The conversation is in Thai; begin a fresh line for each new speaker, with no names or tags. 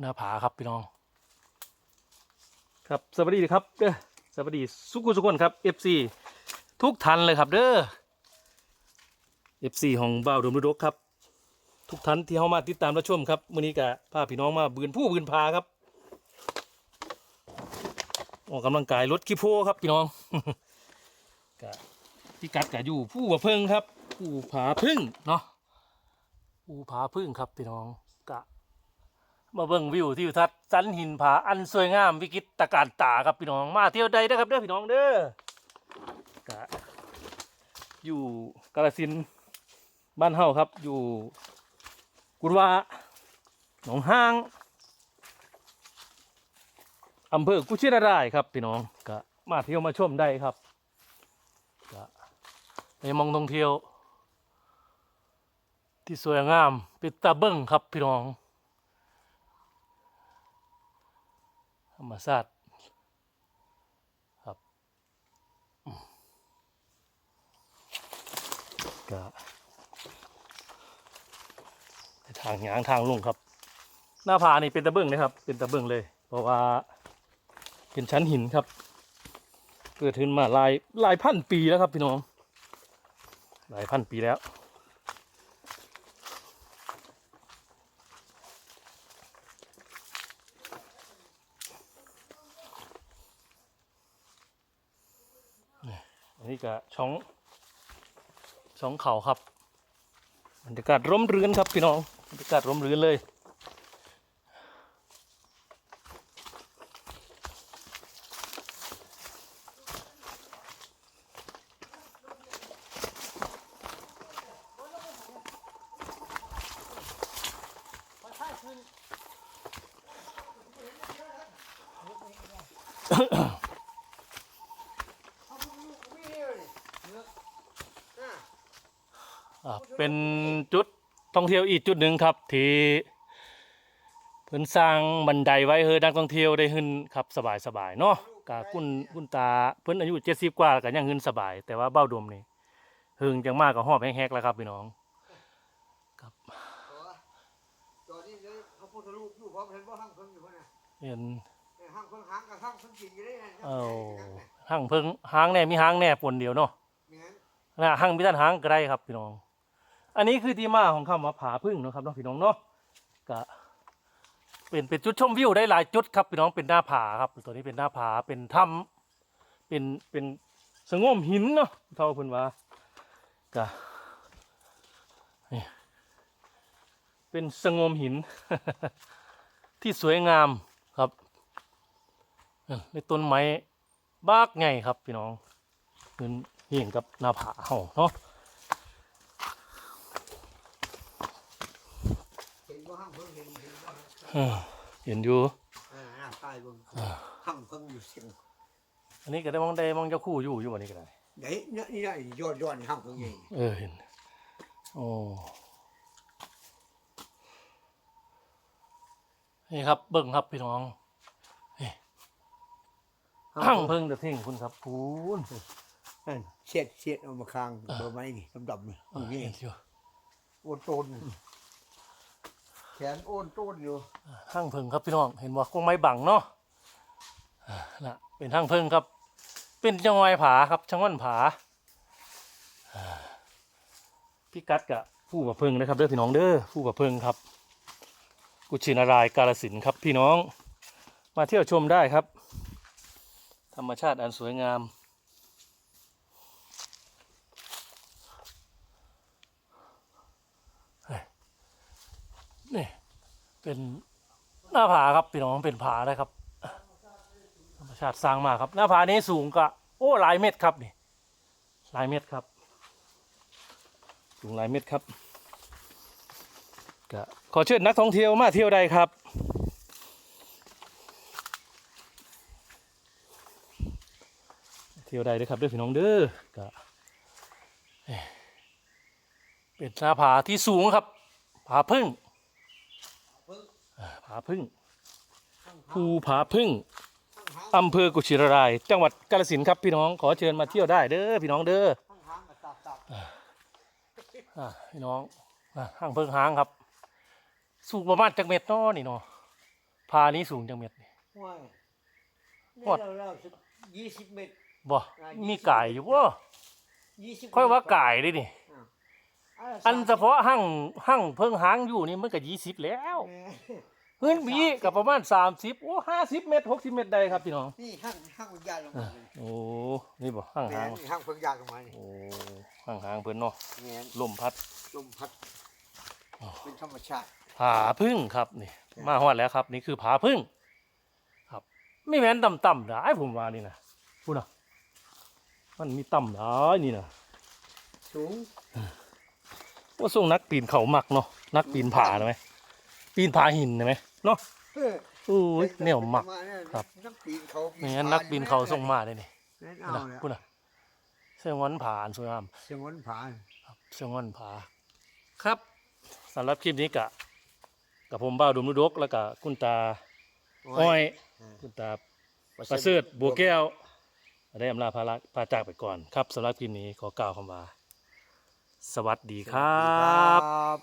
หน้าผาครับพี่น้อง ครับสวัสดีครับเด้อสวัสดีสุกุสุกคนครับ FC ทุกท่านเลยครับเด้อ FC ของบ่าวดมรุดกครับ ทุกท่านที่เข้ามาติดตามรับชมครับมื้อนี้ก็พาพี่น้องมาบืนผู้บืนพาครับ ออกกำลังกายลดกิโพครับพี่น้องก็พี่กัดก็อยู่ผู้ว่าเพิ่งครับผู้ผาพึ่งเนาะผู้ผาพึ่งครับพี่น้องกะ มาเบิ่งวิวที่ทัศน์สันหินผาอันสวยงามวิกิตการตาครับพี่น้องมาเที่ยวใดนะครับเด้อพี่น้องเด้อกะอยู่กาฬสินบ้านเฮาครับ อยู่กุดว่าหนองห้างอำเภอกุชินารายครับพี่น้องกะมาเที่ยวมาชมได้ครับกะไปมองท่องเที่ยว ที่สวยงามเป็นตาเบิ่งครับพี่น้อง รรมชาติครับก็ทางหยางทางลุงครับ หน้าผานี่เป็นตะเบิ้งนะครับ เป็นตะเบิ้งเลย เพราะว่าเป็นชั้นหินครับ เกิดขึ้นมาหลายหลายพันปีแล้วครับพี่น้อง หลายพันปีแล้ว นี้ก็ช่องช่องเขาครับบรรยากาศร่มรื่นครับพี่น้องบรรยากาศร่มรื่นเลย อ่า เป็นจุดท่องเที่ยวอีกจุดหนึ่งครับ ที่เพิ่นสร้างบันไดไว้ให้นักท่องเที่ยวได้ขึ้นครับสบายสบายๆเนาะกะคุณคุณตาเพิ่นอายุเจ็ดสิบกว่าแล้วก็ยังขึ้นสบาย แต่ว่าเบ้าดมนี่เฮิงจังมากก็หอบแฮกๆแล้วครับพี่น้อง
ตอนนี้เลยพระพุทธรูปอยู่พร้อมเห็นว่าห้างเพิ่งอยู่นะ
เห็น
ห้างเพิ่งหางกับห้างเพิ่งกินอยู่ได้ไง
เอาห้างเพิ่งหางแน่มีหางแน่ปนเดียวเนาะ
เหมือน
นะห้างพิธานหางไกลครับพี่น้อง อันนี้คือที่มาของคำว่าผาพึ่งนะครับเนาะพี่น้องเนาะก็เป็นเป็นจุดชมวิวได้หลายจุดครับพี่น้องเป็นหน้าผาครับ ตัวนี้เป็นหน้าผาเป็นถ้ำเป็นเป็นสงมหินเนาะเท่าเพิ่นว่าก็นี่เป็นสงมหิน ที่สวยงามครับในต้นไม้บากไงครับพี่น้องพื้นเห็นกับหน้าผาเฮาเนาะ
เห็นว่าห้างเพิ่งเห็นเห็นว่า
เออเห็นอยู่
อ่าหน้าใต้เบิ่งห้างเพิ่งอยู่เสียง
อันนี้ก็ได้มองได้มองเจ้าคู่อยู่อยู่วันนี้ก็ได้
ไหนเนี่ยนี่ได้ยอดยอดห้างเพิ่งเอง
เออเห็นโอ้นี่ครับเบิ่งครับพี่น้องนี่หั่งเพิ่งเดเท่งคุณครับพูน
นั่นเช็ดเช็ดเอามาค้างเบอร์ไม้นี่ดำๆนี่
เออ
นี่
เห็นอยู่
โอนโตนแข นโอนโตนอยู่
หั่งเพิ่งครับพี่น้องเห็นว่ากงไม้บังเนาะนะเป็นหั่งเพิ่งครับ เป็นจังหวยผาครับจังวันผาพี่กัดกับผู้ประเพิงนะครับเด้อพี่น้องเด้อผู้ประเพิงครับ กุชินารายกาลสินครับพี่น้อง มาเที่ยวชมได้ครับ ธรรมชาติอันสวยงาม เฮ้ยนี่ เป็นหน้าผาครับพี่น้องเป็นผานะครับธรรมชาติสร้างมาครับ หน้าผานี้สูงกะโอ้หลายเมตรครับนี่หลายเมตรครับสูงหลายเมตรครับก็ขอเชิญนักท่องเที่ยวมาเที่ยวได้ครับเที่ยวได้เลยครับด้วยพี่น้องเด้อก็เป็นหน้าผาที่สูงครับผาพึ่ง ผาพึ่ง
ห้าง
ภูผาพึ่ง
ห้าง
อำเภอกุชินาราย จังหวัดกาฬสินธุ์ครับพี่น้องขอเชิญมาเที่ยวได้เด้อพี่น้องเด้อ
ห้างห้างกับตับตับ
อ่าพี่น้องอ่าห้างเพิ่งห้างครับ สูงประมาณจักเม็ดเนาะนี่เนาะผานี้สูงจังเม็ดนี่
ว้าย
หมด
นี่เราๆสักยี่สิบเมตร
บ่
อ่า
มี
20
กายอยู่บ่
ยี่สิบ
ค่อยว่ากายเด้นี่
อ่า
อันเฉพาะหั่งหั่งเพิ่งหางอยู่นี่มันก็20แล้ว
แหม
เพิ่นบีก็ประมาณ30โอ้50เมตร60เมตรได้ครับพี่น้อง
นี่ห้างห้างมันยาลง
อะ
มาเลย
โอ้นี่บ่หั่ง
แหม
หาง
นี่ห้างเพิ่งยาลงมานี่
โอ้หั่งหางเพิ่นเนาะ
แหม
ลมพัด
ลมพัดเป็นธรรมชาติ
ผาพึ่งครับนี่ มาฮอดแล้วครับ นี่คือผาพึ่ง ครับไม่แม่นต่ำๆได้ผมว่านี่นะพูดนะมันมีต่ำได้นี่นะ
สูง
ว่าส่งนักปีนเขามักเนาะนักปีนผาได้ไหมปีนผาหินได้ไหมเนาะ
เออ
อู้ยแนวมักครับ
นักปีนเขา
ไม่งั้นนักปีนเขาส่งมาได้นี่
แม่น
พู
เอา
ดนะ
เลย
พูดนะเสียงวันผาอันสวยงาม
เสียงวันผา
ครับเสียงวันผาครับสำหรับคลิปนี้กะกับผมบ้าวดุมนุดกแล้วก็คุณตาอ้อย คุณตาประเสริฐบัวแก้วได้อำลาภาระพาจากไปก่อนครับสำหรับคลิปนี้ขอกล่าวคำว่า สวัสดีครั
บ